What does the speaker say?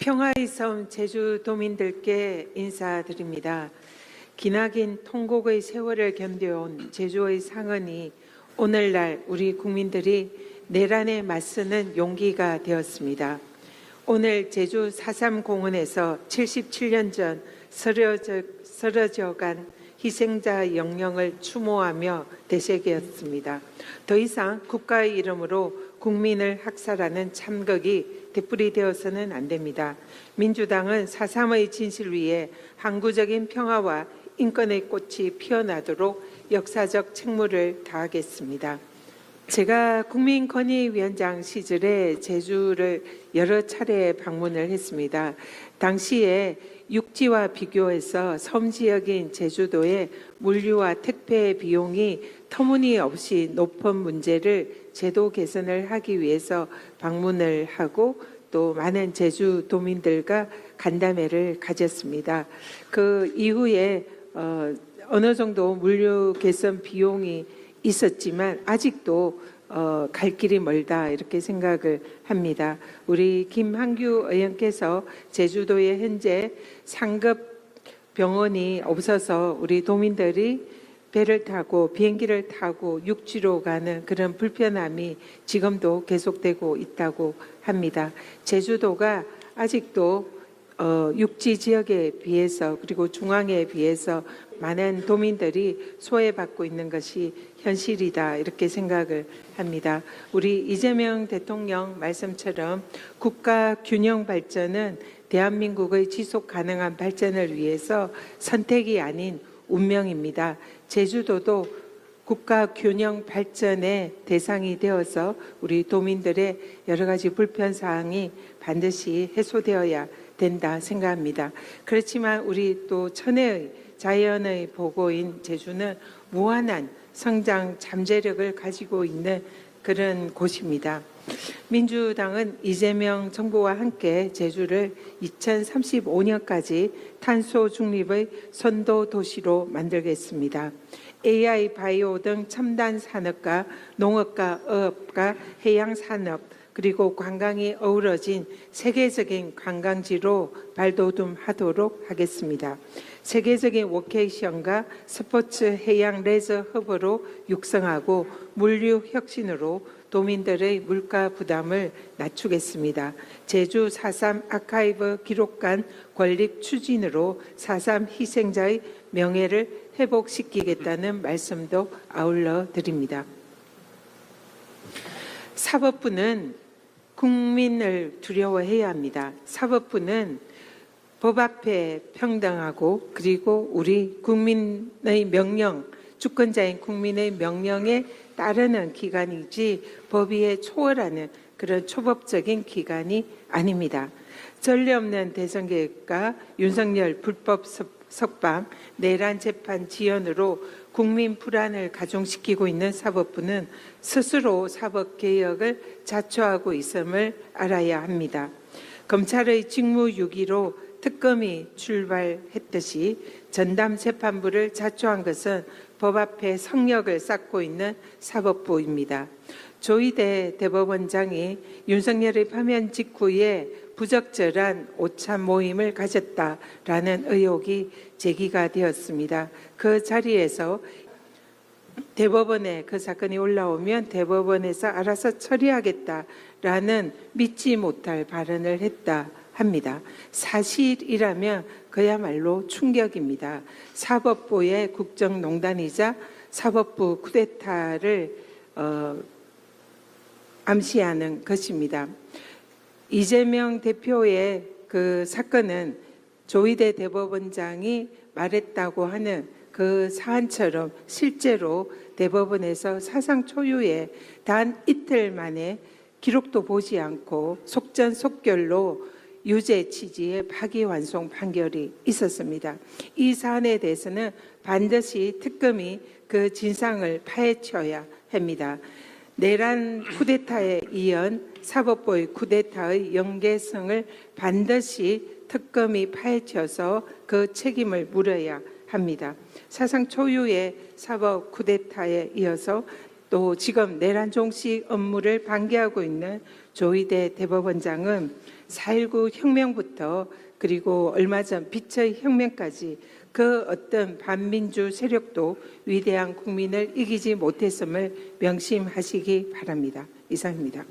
평화의 섬 제주도민들께 인사드립니다. 기나긴 통곡의 세월을 견뎌온 제주의 상흔이 오늘날 우리 국민들이 내란에 맞서는 용기가 되었습니다. 오늘 제주 4.3 공원에서 77년 전 쓰러져, 쓰러져 간 희생자 영령을 추모하며 되새겼습니다. 더 이상 국가의 이름으로 국민을 학살하는 참극이 되풀이 되어서는 안 됩니다. 민주당은 4.3의 진실 위에 항구적인 평화와 인권의 꽃이 피어나도록 역사적 책무를 다하겠습니다. 제가 국민권익위원장 시절에 제주를 여러 차례 방문을 했습니다. 당시에 육지와 비교해서 섬 지역인 제주도의 물류와 택배 비용이 터무니없이 높은 문제를 제도 개선을 하기 위해서 방문을 하고 또 많은 제주도민들과 간담회를 가졌습니다. 그 이후에 어, 어느 정도 물류 개선 비용이 있었지만 아직도 어, 갈 길이 멀다 이렇게 생각을 합니다. 우리 김한규 의원께서 제주도에 현재 상급 병원이 없어서 우리 도민들이 배를 타고 비행기를 타고 육지로 가는 그런 불편함이 지금도 계속되고 있다고 합니다. 제주도가 아직도 어, 육지 지역에 비해서 그리고 중앙에 비해서 많은 도민들이 소외받고 있는 것이 현실이다 이렇게 생각을 합니다. 우리 이재명 대통령 말씀처럼 국가 균형 발전은 대한민국의 지속 가능한 발전을 위해서 선택이 아닌 운명입니다. 제주도도 국가 균형 발전의 대상이 되어서 우리 도민들의 여러 가지 불편 사항이 반드시 해소되어야 된다 생각합니다. 그렇지만 우리 또 천혜의 자연의 보고인 제주는 무한한 성장 잠재력을 가지고 있는 그런 곳입니다. 민주당은 이재명 정부와 함께 제주를 2035년까지 탄소 중립의 선도 도시로 만들겠습니다. AI, 바이오 등 첨단 산업과 농업과 어업과 해양 산업 그리고 관광이 어우러진 세계적인 관광지로 발돋움하도록 하겠습니다. 세계적인 워케이션과 스포츠 해양 레저 허브로 육성하고 물류 혁신으로 도민들의 물가 부담을 낮추겠습니다. 제주 4.3 아카이브 기록관 건립 추진으로 4.3 희생자의 명예를 회복시키겠다는 말씀도 아울러 드립니다. 사법부는 국민을 두려워해야 합니다. 사법부는 법 앞에 평등하고 그리고 우리 국민의 명령, 주권자인 국민의 명령에 따르는 기관이지 법위에 초월하는 그런 초법적인 기관이 아닙니다. 전례 없는 대선 계획과 윤석열 불법 석방, 내란 재판 지연으로 국민 불안을 가중시키고 있는 사법부는 스스로 사법 개혁을 자초하고 있음을 알아야 합니다. 검찰의 직무유기로 특검이 출발했듯이 전담 재판부를 자초한 것은 법 앞에 성력을 쌓고 있는 사법부입니다. 조희대 대법원장이 윤석열의 파면 직후에 부적절한 오참 모임을 가졌다라는 의혹이 제기가 되었습니다. 그 자리에서 대법원에 그 사건이 올라오면 대법원에서 알아서 처리하겠다라는 믿지 못할 발언을 했다 합니다. 사실이라면 그야말로 충격입니다. 사법부의 국정농단이자 사법부 쿠데타를 어, 암시하는 것입니다. 이재명 대표의 그 사건은 조희대 대법원장이 말했다고 하는 그 사안처럼 실제로 대법원에서 사상 초유의 단 이틀 만에 기록도 보지 않고 속전속결로 유죄 취지의 파기환송 판결이 있었습니다. 이 사안에 대해서는 반드시 특검이 그 진상을 파헤쳐야 합니다. 내란 쿠데타에 이은 사법부의 쿠데타의 연계성을 반드시 특검이 파헤쳐서 그 책임을 물어야 합니다. 사상 초유의 사법 쿠데타에 이어서 또 지금 내란 종식 업무를 방기하고 있는 조희대 대법원장은 4.19 혁명부터 그리고 얼마 전 빛의 혁명까지 그 어떤 반민주 세력도 위대한 국민을 이기지 못했음을 명심하시기 바랍니다. 이상입니다.